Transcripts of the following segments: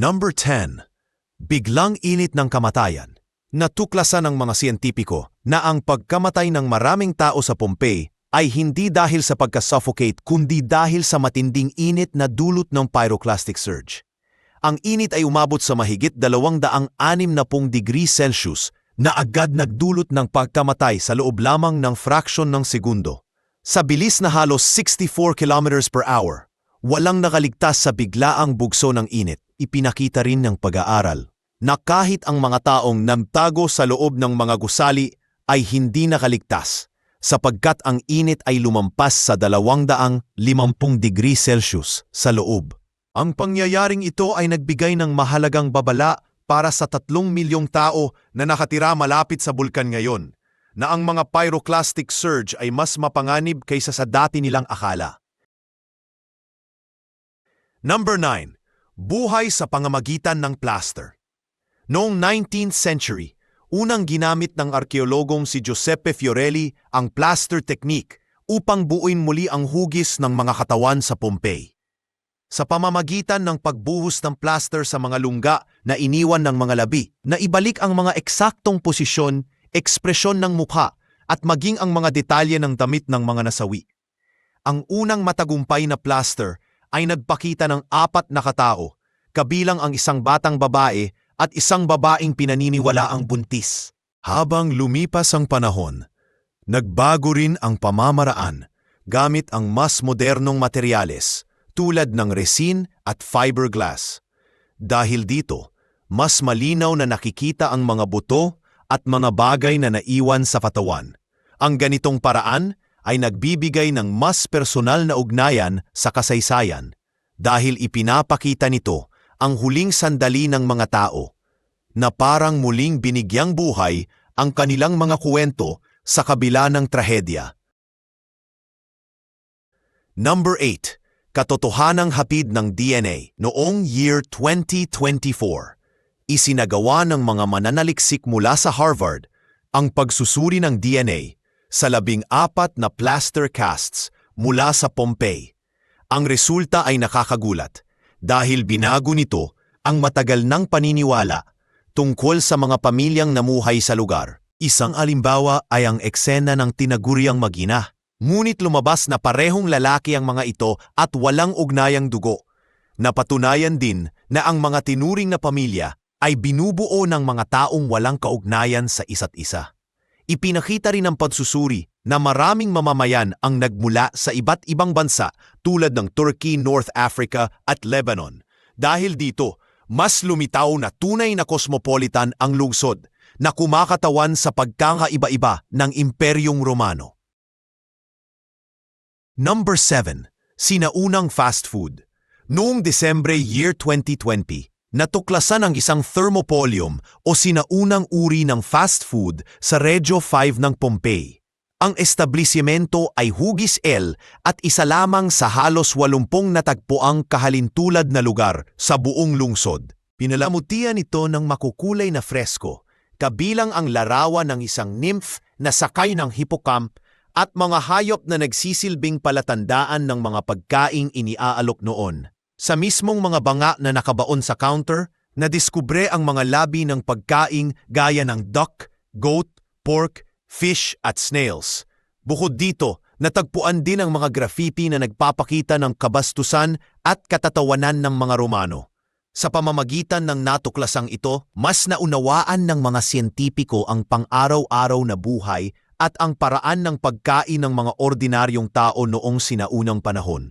Number 10. Biglang init ng kamatayan. Natuklasan ng mga siyentipiko na ang pagkamatay ng maraming tao sa Pompeii ay hindi dahil sa pagka-suffocate kundi dahil sa matinding init na dulot ng pyroclastic surge. Ang init ay umabot sa mahigit 260 degrees Celsius na agad nagdulot ng pagkamatay sa loob lamang ng fraksyon ng segundo. Sa bilis na halos 64 kilometers per hour, walang nakaligtas sa biglaang bugso ng init. Ipinakita rin ng pag-aaral na kahit ang mga taong namtago sa loob ng mga gusali ay hindi nakaligtas sapagkat ang init ay lumampas sa 250 degrees Celsius sa loob. Ang pangyayaring ito ay nagbigay ng mahalagang babala para sa tatlong milyong tao na nakatira malapit sa bulkan ngayon, na ang mga pyroclastic surge ay mas mapanganib kaysa sa dati nilang akala. Number 9. Buhay sa pangamagitan ng plaster. Noong 19th century, unang ginamit ng arkeologong si Giuseppe Fiorelli ang plaster technique upang buuin muli ang hugis ng mga katawan sa Pompeii. Sa pamamagitan ng pagbuhos ng plaster sa mga lungga na iniwan ng mga labi, na ibalik ang mga eksaktong posisyon, ekspresyon ng mukha, at maging ang mga detalye ng damit ng mga nasawi. Ang unang matagumpay na plaster ay nagpakita ng apat na katao, kabilang ang isang batang babae at isang babaeng pinaniniwala ang buntis. Habang lumipas ang panahon, nagbago rin ang pamamaraan gamit ang mas modernong materyales tulad ng resin at fiberglass. Dahil dito, mas malinaw na nakikita ang mga buto at mga bagay na naiwan sa katawan. Ang ganitong paraan ay nagbibigay ng mas personal na ugnayan sa kasaysayan dahil ipinapakita nito ang huling sandali ng mga tao na parang muling binigyang buhay ang kanilang mga kuwento sa kabila ng trahedya. Number 8. Katotohanang hapid ng DNA noong year 2024. Isinagawa ng mga mananaliksik mula sa Harvard ang pagsusuri ng DNA sa labing apat na plaster casts mula sa Pompeii. Ang resulta ay nakakagulat dahil binago nito ang matagal ng paniniwala tungkol sa mga pamilyang namuhay sa lugar. Isang alimbawa ay ang eksena ng tinaguriang magina. Ngunit lumabas na parehong lalaki ang mga ito at walang ugnayang dugo. Napatunayan din na ang mga tinuring na pamilya ay binubuo ng mga taong walang kaugnayan sa isa't isa. Ipinakita rin ng pagsusuri na maraming mamamayan ang nagmula sa iba't ibang bansa tulad ng Turkey, North Africa at Lebanon. Dahil dito, mas lumitaw na tunay na cosmopolitan ang lungsod na kumakatawan sa pagkakaiba-iba ng Imperyong Romano. Number 7. Sinaunang fast food. Noong Desembre year 2020, natuklasan ang isang thermopolium o sinaunang uri ng fast food sa Regio 5 ng Pompeii. Ang establisimento ay Hugis L at isa lamang sa halos 80 natagpuang kahalintulad na lugar sa buong lungsod. Pinalamutian ito ng makukulay na fresko, kabilang ang larawan ng isang nymph na sakay ng hippocamp at mga hayop na nagsisilbing palatandaan ng mga pagkaing iniaalok noon. Sa mismong mga banga na nakabaon sa counter, nadiskubre ang mga labi ng pagkaing gaya ng duck, goat, pork, fish at snails. Bukod dito, natagpuan din ang mga graffiti na nagpapakita ng kabastusan at katatawanan ng mga Romano. Sa pamamagitan ng natuklasang ito, mas naunawaan ng mga siyentipiko ang pang-araw-araw na buhay at ang paraan ng pagkain ng mga ordinaryong tao noong sinaunang panahon.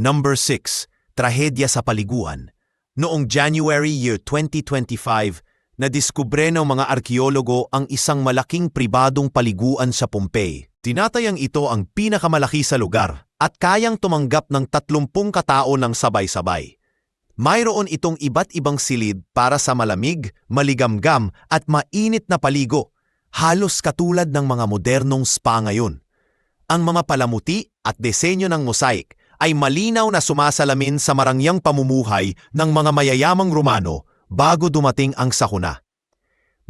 Number 6. Trahedya sa paliguan. Noong January year 2025, nadiskubre ng mga arkeologo ang isang malaking pribadong paliguan sa Pompeii. Tinatayang ito ang pinakamalaki sa lugar at kayang tumanggap ng 30 katao ng sabay-sabay. Mayroon itong iba't ibang silid para sa malamig, maligamgam at mainit na paligo, halos katulad ng mga modernong spa ngayon. Ang mga palamuti at disenyo ng mosaic ay malinaw na sumasalamin sa marangyang pamumuhay ng mga mayayamang Romano bago dumating ang sakuna.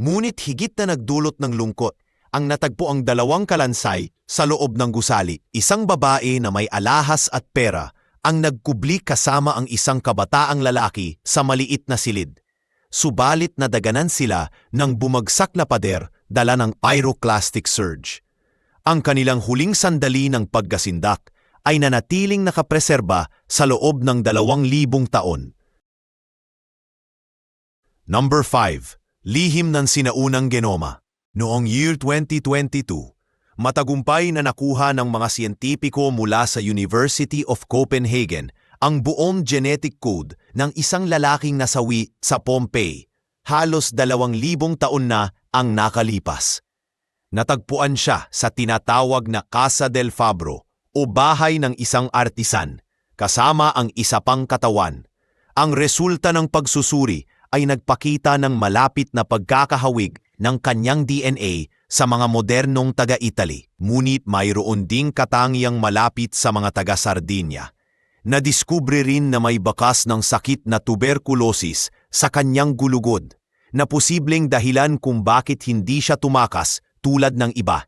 Ngunit higit na nagdulot ng lungkot ang natagpo ang dalawang kalansay sa loob ng gusali, isang babae na may alahas at pera ang nagkubli kasama ang isang kabataang lalaki sa maliit na silid. Subalit nadaganan sila ng bumagsak na pader dala ng pyroclastic surge. Ang kanilang huling sandali ng pagkasindak ay nanatiling nakapreserba sa loob ng dalawang libong taon. Number 5. Lihim ng sinaunang genoma. Noong year 2022, matagumpay na nakuha ng mga siyentipiko mula sa University of Copenhagen ang buong genetic code ng isang lalaking nasawi sa Pompeii. Halos dalawang libong taon na ang nakalipas. Natagpuan siya sa tinatawag na Casa del Fabro o bahay ng isang artisan, kasama ang isa pang katawan. Ang resulta ng pagsusuri ay nagpakita ng malapit na pagkakahawig ng kanyang DNA sa mga modernong taga-Italy, ngunit mayroon ding katangiang malapit sa mga taga-Sardinia. Nadiskubre rin na may bakas ng sakit na tuberculosis sa kanyang gulugod, na posibleng dahilan kung bakit hindi siya tumakas tulad ng iba.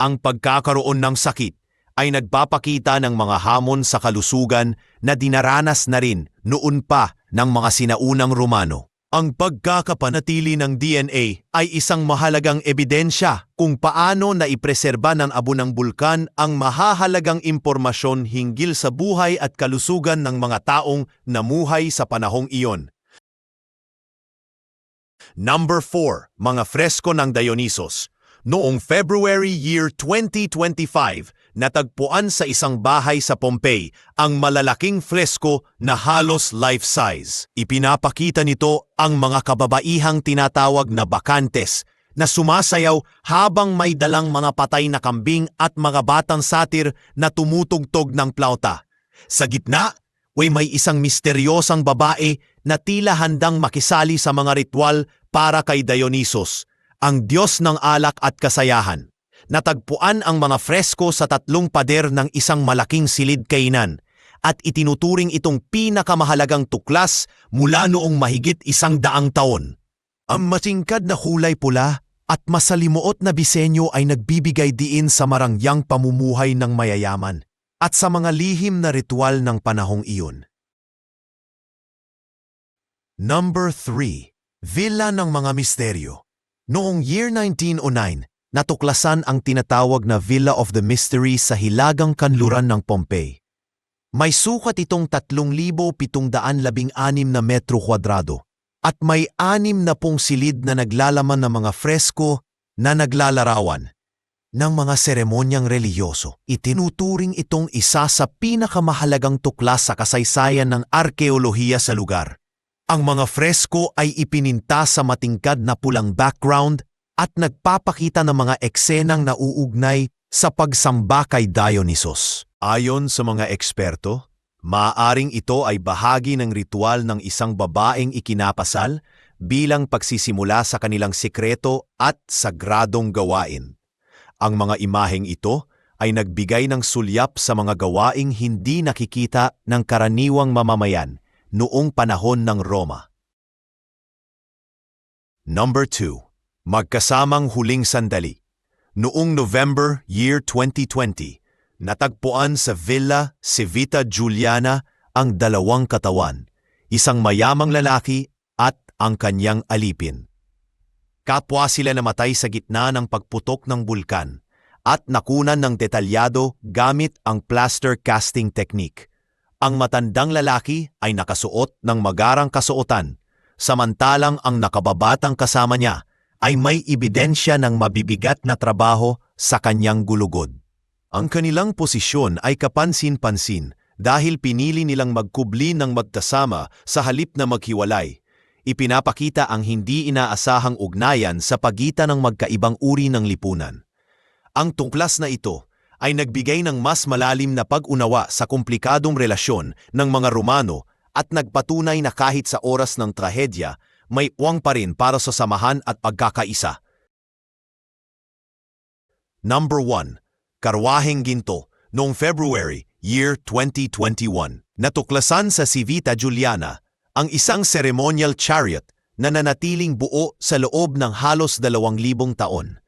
Ang pagkakaroon ng sakit ay nagpapakita ng mga hamon sa kalusugan na dinaranas na rin noon pa ng mga sinaunang Romano. Ang pagkakapanatili ng DNA ay isang mahalagang ebidensya kung paano na ipreserba ng abo ng bulkan ang mahahalagang impormasyon hinggil sa buhay at kalusugan ng mga taong namuhay sa panahong iyon. Number 4. Mga fresko ng Dionysos. Noong February year 2025, natagpuan sa isang bahay sa Pompeii ang malalaking fresko na halos life-size. Ipinapakita nito ang mga kababaihang tinatawag na bakantes na sumasayaw habang may dalang mga patay na kambing at mga batang satir na tumutugtog ng plauta. Sa gitna, way may isang misteryosang babae na tila handang makisali sa mga ritual para kay Dionysos, ang Diyos ng alak at kasayahan. Natagpuan ang mga fresko sa tatlong pader ng isang malaking silid kainan at itinuturing itong pinakamahalagang tuklas mula noong mahigit isang daang taon. Ang matingkad na kulay pula at masalimuot na bisenyo ay nagbibigay diin sa marangyang pamumuhay ng mayayaman at sa mga lihim na ritual ng panahong iyon. Number 3. Villa ng mga Misteryo Noong year 1909, natuklasan ang tinatawag na Villa of the Mysteries sa hilagang kanluran ng Pompeii. May sukat itong 3,716 na metro kwadrado at may anim na pong silid na naglalaman ng mga fresko na naglalarawan ng mga seremonyang reliyoso. Itinuturing itong isa sa pinakamahalagang tuklas sa kasaysayan ng arkeolohiya sa lugar. Ang mga fresko ay ipininta sa matingkad na pulang background at nagpapakita ng mga eksenang nauugnay sa pagsamba kay Dionysos. Ayon sa mga eksperto, maaaring ito ay bahagi ng ritual ng isang babaeng ikinapasal bilang pagsisimula sa kanilang sikreto at sagradong gawain. Ang mga imaheng ito ay nagbigay ng sulyap sa mga gawaing hindi nakikita ng karaniwang mamamayan noong panahon ng Roma. Number 2. Magkasamang huling sandali. Noong November year 2020, natagpuan sa Villa Civita Giuliana ang dalawang katawan, isang mayamang lalaki at ang kanyang alipin. Kapwa sila namatay sa gitna ng pagputok ng bulkan at nakunan ng detalyado gamit ang plaster casting technique. Ang matandang lalaki ay nakasuot ng magarang kasuotan, samantalang ang nakababatang kasama niya ay may ebidensya ng mabibigat na trabaho sa kanyang gulugod. Ang kanilang posisyon ay kapansin-pansin dahil pinili nilang magkubli ng magkasama sa halip na maghiwalay. Ipinapakita ang hindi inaasahang ugnayan sa pagitan ng magkaibang uri ng lipunan. Ang tuklas na ito ay nagbigay ng mas malalim na pag-unawa sa komplikadong relasyon ng mga Romano at nagpatunay na kahit sa oras ng trahedya, may uwang pa rin para sa samahan at pagkakaisa. Number 1. Karwaheng Ginto noong February, year 2021. Natuklasan sa Civita Juliana ang isang ceremonial chariot na nanatiling buo sa loob ng halos dalawang libong taon.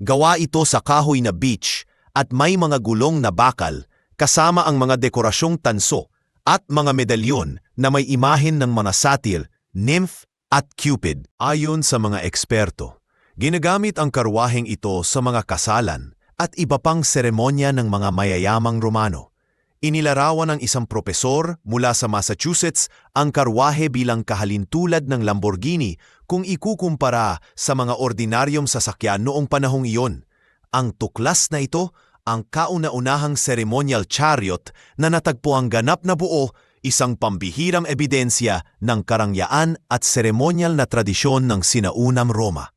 Gawa ito sa kahoy na beach at may mga gulong na bakal kasama ang mga dekorasyong tanso at mga medalyon na may imahen ng mga satil, nymph at cupid. Ayon sa mga eksperto, ginagamit ang karwaheng ito sa mga kasalan at iba pang seremonya ng mga mayayamang Romano. Inilarawan ng isang propesor mula sa Massachusetts ang karwahe bilang kahalintulad ng Lamborghini kung ikukumpara sa mga ordinaryong sasakyan noong panahong iyon. Ang tuklas na ito ang kauna-unahang ceremonial chariot na natagpuang ganap na buo, isang pambihirang ebidensya ng karangyaan at seremonyal na tradisyon ng sinaunang Roma.